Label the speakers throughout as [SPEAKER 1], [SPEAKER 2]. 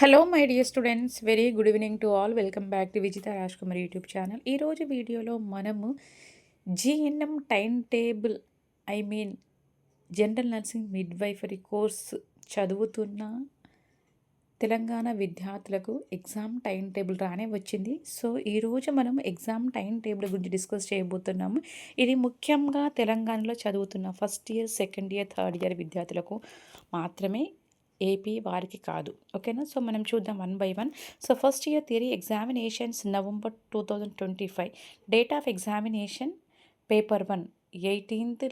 [SPEAKER 1] Hello my dear students very good evening to all welcome back to Vijitha Raj Kumar YouTube channel ఈరోజు వీడియోలో మనము GNM time table I mean general nursing midwifery course చదువుతున్న తెలంగాణ విద్యార్థులకు exam time table రానే వచ్చింది. So ఈరోజు మనం exam time table గురించి డిస్కస్ చేయబోతున్నాము. ఇది ముఖ్యంగా తెలంగాణలో చదువుతున్న first year second year third year విద్యార్థులకు మాత్రమే ఏపీ వారికి కాదు. ఓకేనా? సో మనం చూద్దాం one by one. So first year theory examinations November two thousand twenty five. Date of examination paper one eighteenth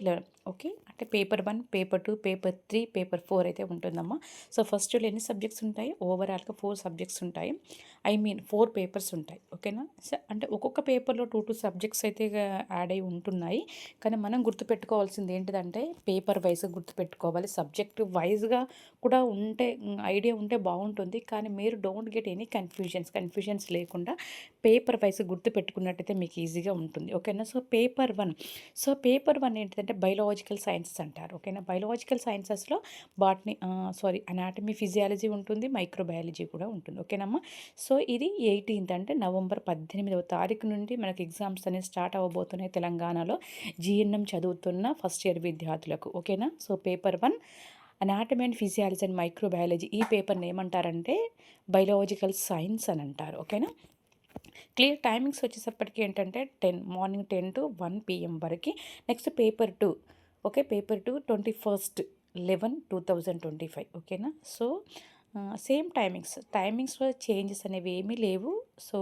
[SPEAKER 1] okay? అంటే paper one paper two paper three paper four అయితే ఉంటుందమ్మా. సో ఫస్ట్ ఎన్ని subjects ఉంటాయి? ఓవరాల్గా four subjects ఉంటాయి. I mean four papers ఉంటాయి. ఓకేనా? అంటే ఒక్కొక్క పేపర్లో టూ టూ సబ్జెక్ట్స్ అయితే యాడ్ అయి ఉంటున్నాయి. కానీ మనం గుర్తుపెట్టుకోవాల్సింది ఏంటిదంటే పేపర్ వైజ్గా గుర్తుపెట్టుకోవాలి. సబ్జెక్ట్ వైజ్గా కూడా ఉంటే ఐడియా ఉంటే బాగుంటుంది. కానీ మీరు don't get any confusions confusions లేకుండా పేపర్ వైజ్ గుర్తుపెట్టుకున్నట్టయితే మీకు ఈజీగా ఉంటుంది. ఓకేనా? So paper one. So paper one ఏంటంటే బయలాజికల్ సైన్సెస్ అంటారు. ఓకేనా? బయలాజికల్ సైన్సెస్లో బాట్ని సారీ అనాటమీ ఫిజియాలజీ ఉంటుంది మైక్రోబయాలజీ కూడా ఉంటుంది. ఓకేనమ్మా? సో ఇది ఎయిటీన్త్ అంటే నవంబర్ పద్దెనిమిదవ తారీఖు నుండి మనకి ఎగ్జామ్స్ అనేవి స్టార్ట్ అవ్వబోతున్నాయి తెలంగాణలో. జీఎన్ఎం చదువుతున్న ఫస్ట్ ఇయర్ విద్యార్థులకు. ఓకేనా? So paper one anatomy and physiology and microbiology ఈ పేపర్ని ఏమంటారంటే బయలాజికల్ సైన్స్ అని అంటారు. ఓకేనా? క్లియర్ టైమింగ్స్ వచ్చేసప్పటికి ఏంటంటే ten morning ten to one PM వరకు. Next paper two okay? Paper two twenty first eleven two thousand twenty five ఓకేనా? So same timings. టైమింగ్స్లో చేంజెస్ అనేవి ఏమీ లేవు. సో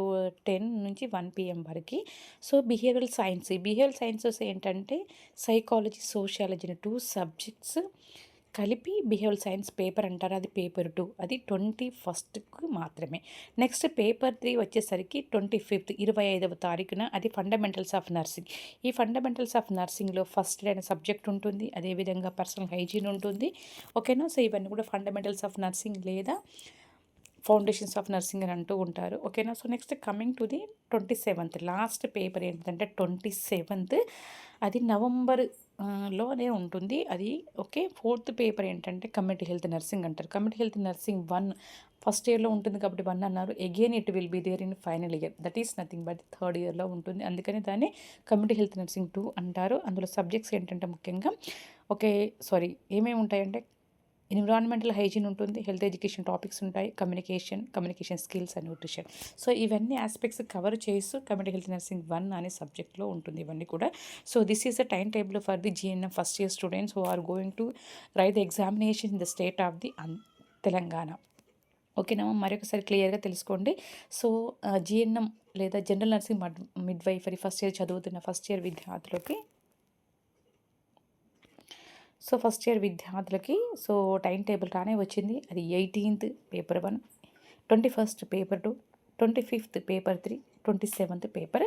[SPEAKER 1] టెన్ నుంచి వన్ పిఎం వరకు. So behavioural science. Behavioural sciences ఏంటంటే psychology sociology two subjects. కలిపి బిహేవియల్ సైన్స్ పేపర్ అంటారు అది పేపర్ టూ. అది ట్వంటీ ఫస్ట్కు మాత్రమే. నెక్స్ట్ పేపర్ త్రీ వచ్చేసరికి ట్వంటీ ఫిఫ్త్ ఇరవై ఐదవ తారీఖున అది ఫండమెంటల్స్ ఆఫ్ నర్సింగ్. ఈ ఫండమెంటల్స్ ఆఫ్ నర్సింగ్లో ఫస్ట్ అయిన సబ్జెక్ట్ ఉంటుంది అదేవిధంగా పర్సనల్ హైజీన్ ఉంటుంది. ఓకేనా? సో ఇవన్నీ కూడా ఫండమెంటల్స్ ఆఫ్ నర్సింగ్ లేదా ఫౌండేషన్స్ ఆఫ్ నర్సింగ్ అని అంటూ ఉంటారు. ఓకేనా so next coming to the twenty seventh last paper ఏంటంటే ట్వంటీ సెవెంత్ అది నవంబర్లోనే ఉంటుంది. అది ఓకే ఫోర్త్ పేపర్ ఏంటంటే కమ్యూనిటీ హెల్త్ నర్సింగ్ అంటారు. Community health nursing one first ఇయర్లో ఉంటుంది కాబట్టి వన్ అన్నారు. Again it will be there in final year that is nothing but third ఇయర్లో ఉంటుంది. అందుకని దాన్ని కమ్యూనిటీ హెల్త్ నర్సింగ్ టూ అంటారు. అందులో సబ్జెక్ట్స్ ఏంటంటే ముఖ్యంగా ఓకే సారీ ఏమేమి ఉంటాయంటే ఎన్విరాన్మెంటల్ హైజీన్ ఉంటుంది హెల్త్ ఎడ్యుకేషన్ టాపిక్స్ ఉంటాయి communication communication skills and nutrition so ఇవన్నీ ఆస్పెక్ట్స్ కవర్ చేస్తూ కమ్యూనిటీ హెల్త్ నర్సింగ్ వన్ అనే సబ్జెక్ట్లో ఉంటుంది ఇవన్నీ కూడా so this is the time table for the GNM first year students who are going to write the examination in the state of the Telangana ఓకేనా మరొకసారి క్లియర్గా తెలుసుకోండి సో జిఎన్ఎం లేదా general nursing midwifery first year చదువుతున్న first year విద్యార్థులకి so first year విద్యార్థులకి so time table రానే వచ్చింది. అది eighteenth paper one twenty first paper two twenty fifth paper three twenty seventh paper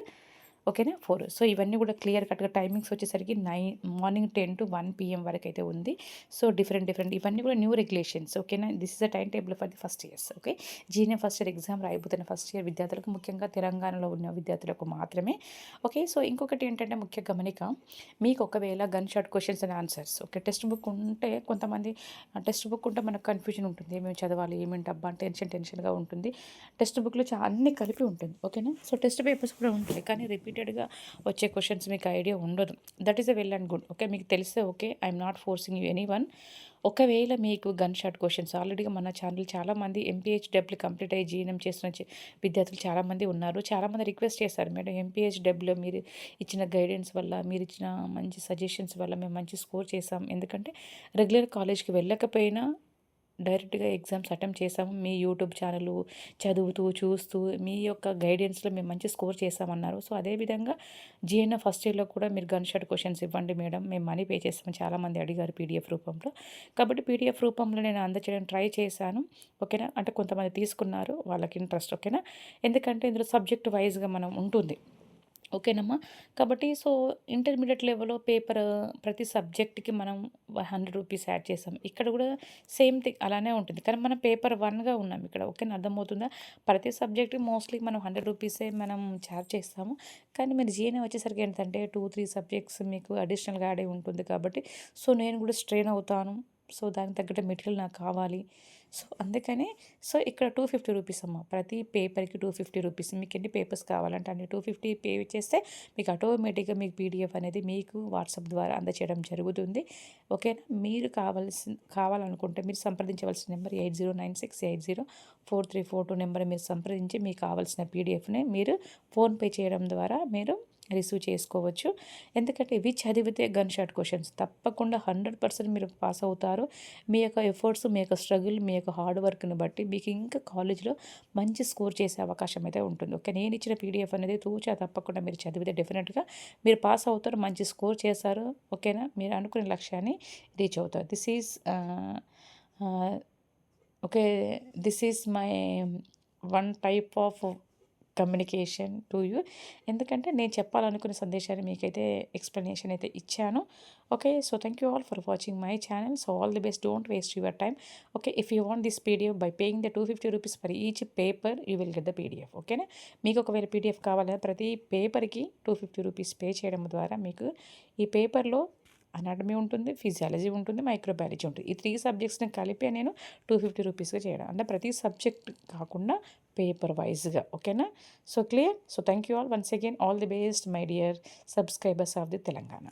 [SPEAKER 1] ఓకేనా? ఫోర్. సో ఇవన్నీ కూడా క్లియర్ కట్గా టైమింగ్స్ వచ్చేసరికి nine morning ten to one PM వరకు అయితే ఉంది. సో డిఫరెంట్ డిఫరెంట్ ఇవన్నీ కూడా న్యూ రెగ్యులేషన్స్ ఓకేనా? This is the time table for the first years okay? Junior first year exam రాయిపోతున్న first year విద్యార్థులకు ముఖ్యంగా తెలంగాణలో ఉన్న విద్యార్థులకు మాత్రమే ఓకే? సో ఇంకొకటి ఏంటంటే ముఖ్య గమనిక మీకు ఒకవేళ gun shot questions and answers okay? Text book ఉంటే కొంతమంది టెక్స్ట్ బుక్ ఉంటే మనకు కన్ఫ్యూజన్ ఉంటుంది. ఏమేమి చదవాలి ఏమేమి డబ్బా టెన్షన్ టెన్షన్గా ఉంటుంది. టెక్స్ట్ బుక్లో చాలా అన్ని కలిపి ఉంటుంది ఓకేనా? సో టెస్ట్ పేపర్స్ కూడా ఉంటాయి కానీ రిపీట్ రిలేటెడ్గా వచ్చే క్వశ్చన్స్ మీకు ఐడియా ఉండదు. That is a well and good okay మీకు తెలిస్తే okay. I'm not forcing you any one ఒకవేళ మీకు గన్ షాట్ క్వశ్చన్స్ ఆల్రెడీగా మన ఛానల్ చాలామంది ఎంపీహెచ్ డబ్ల్యూ కంప్లీట్ అయ్యి జీఎన్ఎం చేస్తున్న విద్యార్థులు చాలామంది ఉన్నారు. చాలామంది రిక్వెస్ట్ చేశారు మేడం ఎంపీహెచ్డబ్ల్యూ మీరు ఇచ్చిన గైడెన్స్ వల్ల మీరు ఇచ్చిన మంచి సజెషన్స్ వల్ల మేము మంచి స్కోర్ చేసాం ఎందుకంటే రెగ్యులర్ కాలేజ్కి వెళ్ళకపోయినా డైరెక్ట్గా ఎగ్జామ్స్ అటెంప్ట్ చేసాము. మీ యూట్యూబ్ ఛానల్ చదువుతూ చూస్తూ మీ యొక్క గైడెన్స్లో మేము మంచి స్కోర్ చేసామన్నారు సో అదేవిధంగా జిఎన్ఎ ఫస్ట్ ఇయర్లో కూడా మీరు గన్ షాట్ క్వశ్చన్స్ ఇవ్వండి మేడం. మేము మనీ పే చేస్తాము చాలామంది అడిగారు పీడిఎఫ్ రూపంలో. కాబట్టి పీడిఎఫ్ రూపంలో నేను అందచేయడానికి ట్రై చేశాను. ఓకేనా? అంటే కొంతమంది తీసుకున్నారు. వాళ్ళకి ఇంట్రెస్ట్. ఓకేనా? ఎందుకంటే ఇందులో సబ్జెక్ట్ వైజ్గా మనం ఉంటుంది. ఓకేనమ్మా? కాబట్టి సో ఇంటర్మీడియట్ లెవెల్లో పేపర్ ప్రతి సబ్జెక్ట్కి మనం హండ్రెడ్ రూపీస్ యాడ్ చేసాం ఇక్కడ కూడా సేమ్ థింగ్ అలానే ఉంటుంది. కానీ మనం పేపర్ వన్గా ఉన్నాం ఇక్కడ. ఓకేనా? అర్థమవుతుందా? ప్రతి సబ్జెక్ట్కి మోస్ట్లీ మనం హండ్రెడ్ రూపీసే మనం ఛార్జ్ చేస్తాము. కానీ మీరు జీఎన్ఏ వచ్చేసరికి ఏంటంటే టూ త్రీ సబ్జెక్ట్స్ మీకు అడిషనల్గా యాడ్ అయి ఉంటుంది కాబట్టి సో నేను కూడా స్ట్రెయిన్ అవుతాను. సో దానికి తగ్గట్టు మెటీరియల్ నాకు కావాలి. సో అందుకని సో ఇక్కడ టూ ఫిఫ్టీ రూపీస్ అమ్మ. ప్రతి పేపర్కి టూ ఫిఫ్టీ రూపీస్ మీకు ఎన్ని పేపర్స్ కావాలంటే అన్ని టూ ఫిఫ్టీ పే చేస్తే మీకు ఆటోమేటిక్గా మీకు పీడిఎఫ్ అనేది మీకు వాట్సాప్ ద్వారా అందచేయడం జరుగుతుంది. ఓకేనా మీరు కావాల్సిన కావాలనుకుంటే మీరు సంప్రదించవలసిన number eight zero nine six eight zero four three four two number మీరు సంప్రదించి మీకు కావాల్సిన పీడిఎఫ్ని మీరు ఫోన్పే చేయడం ద్వారా మీరు రిసీవ్ చేసుకోవచ్చు. ఎందుకంటే ఇవి చదివితే గన్ షాట్ క్వశ్చన్స్. తప్పకుండా హండ్రెడ్ పర్సెంట్ మీరు పాస్ అవుతారు. మీ యొక్క ఎఫర్ట్స్ మీ యొక్క స్ట్రగుల్ మీ యొక్క హార్డ్ వర్క్ని బట్టి మీకు ఇంకా కాలేజ్లో మంచి స్కోర్ చేసే అవకాశం అయితే ఉంటుంది. ఓకే నేను ఇచ్చిన పీడిఎఫ్ అనేది తూచా తప్పకుండా మీరు చదివితే డెఫినెట్గా మీరు పాస్ అవుతారు మంచి స్కోర్ చేస్తారు ఓకేనా? మీరు అనుకునే లక్ష్యాన్ని రీచ్ అవుతారు. This is okay this is my one type of communication to you ఎందుకంటే నేను చెప్పాలనుకున్న సందేశాన్ని మీకైతే ఎక్స్ప్లెనేషన్ అయితే ఇచ్చాను. Okay so thank you all for watching my channel so all the best don't waste your time okay if you want this PDF by paying the two fifty rupees for each paper you will get the PDF ఓకేనా మీకు ఒకవేళ PDF కావాలంటే ప్రతి పేపర్కి two fifty rupees pay చేయడం ద్వారా మీకు ఈ పేపర్లో అనాటమీ ఉంటుంది ఫిజియాలజీ ఉంటుంది మైక్రోబయాలజీ ఉంటుంది. ఈ త్రీ సబ్జెక్ట్స్ని కలిపి నేను టూ ఫిఫ్టీ రూపీస్గా చేయడం. అంటే ప్రతి సబ్జెక్ట్ కాకుండా పేపర్ వైజ్గా ఓకేనా so clear so thank you all once again all the best my dear subscribers of the Telangana